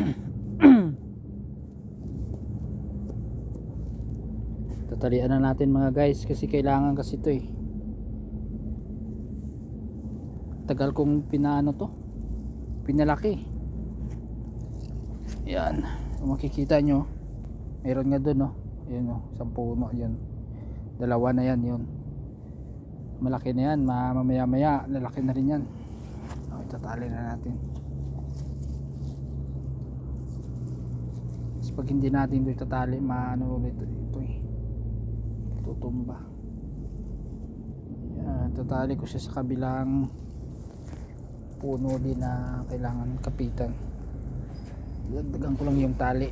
tatalian na natin mga guys kasi kailangan kasi to eh. Tagal kong pinaano to. Pinalaki. Yan. Makikita nyo meron nga dun no? Yun no? Isang puno yun. Dalawa na yan yun. Malaki na yan. Mamaya maya lalaki na rin yan. Okay, tatali na natin. Pag hindi natin ito itatali maano ulit ito eh. Tutumba. Yan tatali ko siya sa kabilang puno din na kailangan kapitan. Dagdagan ko lang yung tali